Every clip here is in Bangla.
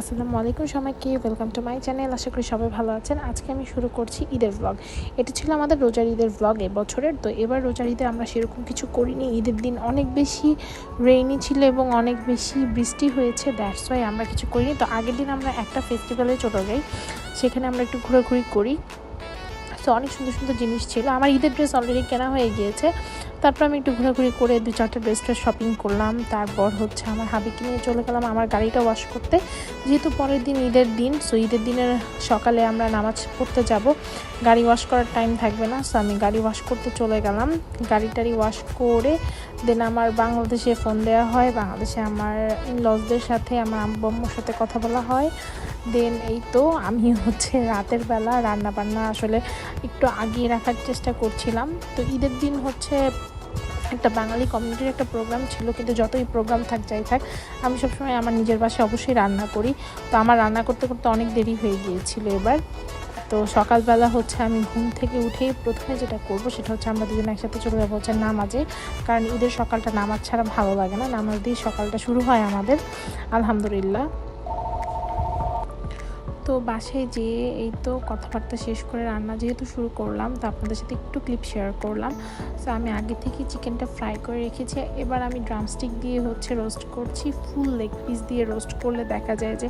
আসসালামু আলাইকুম সবাইকে ওয়েলকাম টু মাই চ্যানেল আশা করি সবাই ভালো আছেন। আজকে আমি শুরু করছি ঈদের ব্লগ এটা ছিল আমাদের রোজার ঈদের ব্লগ এবছরের তো এবার রোজার ঈদে আমরা সেরকম কিছু করিনি। ঈদের দিন অনেক বেশি রেইনি ছিল এবং অনেক বেশি বৃষ্টি হয়েছে। দ্যাটস ওয়াই আমরা কিছু করিনি। তো আগের দিন আমরা একটা ফেস্টিভ্যালে চলে যাই। সেখানে আমরা একটু ঘোরাঘুরি করি। তো অনেক সুন্দর সুন্দর জিনিস ছিল। আমার ঈদের ড্রেস অলরেডি কেনা হয়ে গিয়েছে। তারপর আমি একটু ঘোরাঘুরি করে দু চারটে ড্রেস ট্রেস শপিং করলাম। তারপর হচ্ছে আমার হাবিকে নিয়ে চলে গেলাম আমার গাড়িটা ওয়াশ করতে। যেহেতু পরের দিন ঈদের দিন সো ঈদের দিনের সকালে আমরা নামাজ পড়তে যাব। গাড়ি ওয়াশ করার টাইম থাকবে না সো আমি গাড়ি ওয়াশ করতে চলে গেলাম। গাড়ি টাড়ি ওয়াশ করে দেন আমার বাংলাদেশে ফোন দেওয়া হয়। বাংলাদেশে আমার লজদের সাথে, আমার আম্মুর সাথে কথা বলা হয়। দেন এই তো আমি হচ্ছে রাতের বেলা রান্না বান্না আসলে একটু আগিয়ে রাখার চেষ্টা করছিলাম। তো ঈদের দিন হচ্ছে একটা বাঙালি কমিউনিটির একটা প্রোগ্রাম ছিল, কিন্তু যতই প্রোগ্রাম থাক, যাই থাক, আমি সবসময় আমার নিজের বাসায় অবশ্যই রান্না করি। তো আমার রান্না করতে করতে অনেক দেরি হয়ে গিয়েছিল এবার। তো সকালবেলা হচ্ছে আমি ঘুম থেকে উঠেই প্রথমে যেটা করব, সেটা হচ্ছে আমরা দুজন একসাথে চলে যাব হচ্ছে নামাজে। কারণ ঈদের সকালটা নামাজ ছাড়া ভালো লাগে না। নামাজ দিয়ে সকালটা শুরু হয় আমাদের, আলহামদুলিল্লাহ। তো বাসায় যেয়ে এই তো কথাবার্তা শেষ করে রান্না যেহেতু শুরু করলাম, তো আপনাদের সাথে একটু ক্লিপ শেয়ার করলাম। সো আমি আগে থেকে চিকেনটা ফ্রাই করে রেখেছি। এবার আমি ড্রামস্টিক দিয়ে হচ্ছে রোস্ট করছি। ফুল লেগ পিস দিয়ে রোস্ট করলে দেখা যায় যে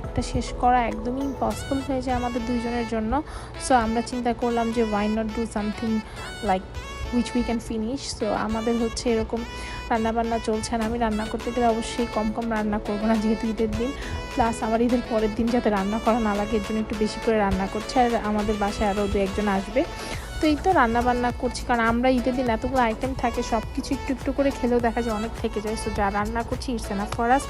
একটা শেষ করা একদমই ইম্পসিবল হয়ে যায় আমাদের দুইজনের জন্য। সো আমরা চিন্তা করলাম যে why not do something like which we can finish তো আমাদের হচ্ছে এরকম রান্নাবান্না চলছে না। আমি রান্না করতে গেলে অবশ্যই কম কম রান্না করব না, যেহেতু ঈদের দিন। প্লাস আমার ঈদের পরের দিন যাতে রান্না করা না লাগে, এর জন্য একটু বেশি করে রান্না করছে। আর আমাদের বাসায় আরও দু একজন আসবে। তো এই তো রান্না বান্না করছি, কারণ আমরা ঈদের দিন এতগুলো আইটেম থাকে সব কিছু একটু একটু করে খেলেও দেখা যায় অনেক থেকে যায়। সো যা রান্না করছি ইটস এনাফ ফর আস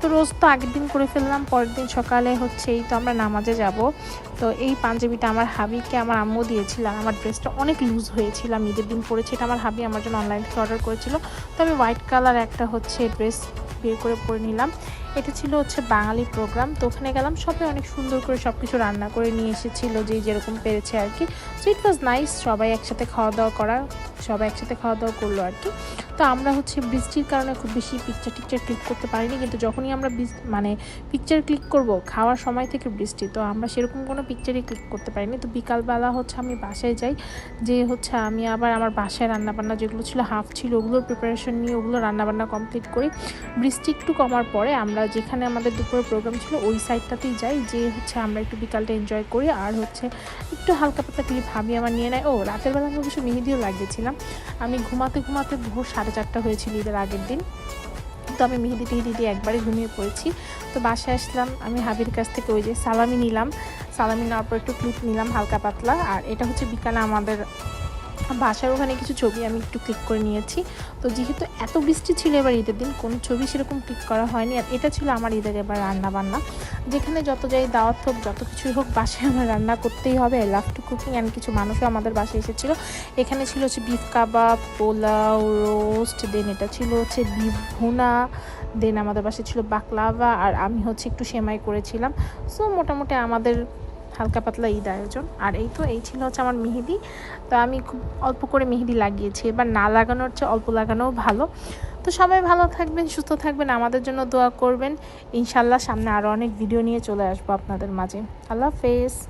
তো রোজ তো আগের দিন করে ফেললাম, পরের দিন সকালে হচ্ছে এই তো আমরা নামাজে যাব। তো এই পাঞ্জাবিটা আমার হাবিকে আমার আম্মু দিয়েছিল, আর আমার ড্রেসটা অনেক লুজ হয়েছিল, আমি ঈদের দিন পরেছি, এটা আমার হাবি আমার জন্য অনলাইন থেকে অর্ডার করেছিল। তো আমি হোয়াইট কালার একটা হচ্ছে ড্রেস বের করে পরে নিলাম। এটা ছিল হচ্ছে বাঙালি প্রোগ্রাম তো ওখানে গেলাম, সবাই অনেক সুন্দর করে সব কিছু রান্না করে নিয়ে এসেছিল যে যেরকম পেরেছে আর কি। সো ইট ওয়াজ নাইস সবাই একসাথে খাওয়া দাওয়া করা, সবাই একসাথে খাওয়া দাওয়া করল আর কি। তো আমরা হচ্ছে বৃষ্টির কারণে খুব বেশি পিকচার টিকচার ক্লিক করতে পারিনি। কিন্তু যখনই আমরা মানে পিকচার ক্লিক করব, খাওয়ার সময় থেকে বৃষ্টি, তো আমরা সেরকম কোনো পিকচারই ক্লিক করতে পারিনি। তো বিকালবেলা হচ্ছে আমি বাসায় যাই, যে হচ্ছে আমি আবার আমার বাসায় রান্নাবান্না যেগুলো ছিল হাফ ছিল, ওগুলোর প্রিপারেশন নিয়ে ওগুলো রান্নাবান্না কমপ্লিট করি। বৃষ্টি একটু কমার পরে আমরা যেখানে আমাদের দুপুরের প্রোগ্রাম ছিল, ওই সাইডটাতেই যাই, যে হচ্ছে আমরা একটু বিকালটা এনজয় করি। আর হচ্ছে একটু হালকা পাতলা ক্লিপ ভাবি আমার নিয়ে নেয়। ও, রাতের বেলা আমি অবশ্য মেহেদিও লাগিয়েছিলাম। আমি ঘুমাতে ঘুমাতে ভোর সাড়ে চারটা হয়েছিল ঈদের আগের দিন। তো আমি মেহেদি টেহেদি দিয়ে একবারে ঘুমিয়ে পড়েছি। তো বাসায় আসলাম, আমি হাবির কাছ থেকে ওই যে সালামি নিলাম। সালামি নেওয়ার পর একটু ক্লিপ নিলাম হালকা পাতলা। আর এটা হচ্ছে বিকালে আমাদের বাসার ওখানে কিছু ছবি আমি একটু ক্লিক করে নিয়েছি। তো যেহেতু এত বৃষ্টি ছিল এবার ঈদের দিন, কোনো ছবি সেরকম ক্লিক করা হয়নি। আর এটা ছিল আমার ঈদের এবার রান্না বান্না যেখানে যত যাই দাওয়াত হোক, যত কিছুই হোক, বাসায় আমার রান্না করতেই হবে। লাভ টু কুকিং অ্যান্ড কিছু মানুষও আমাদের বাসায় এসেছিল। এখানে ছিল হচ্ছে beef kebab pulao roast then এটা ছিল হচ্ছে বিফ ভুনা দেন আমাদের বাসায় ছিল বাকলাভা আর আমি হচ্ছে একটু সেমাই করেছিলাম। সো মোটামুটি আমাদের হালকা পাতলা ঈদ আয়োজন। আর এই তো, এই ছিল হচ্ছে আমার মেহেদি। তো আমি খুব অল্প করে মেহেদি লাগিয়েছি। এবার না লাগানোর চেয়ে অল্প লাগানোও ভালো। তো সবাই ভালো থাকবেন, সুস্থ থাকবেন, আমাদের জন্য দোয়া করবেন। ইনশাল্লাহ সামনে আরও অনেক ভিডিও নিয়ে চলে আসব আপনাদের মাঝে। আল্লাহ হাফেজ।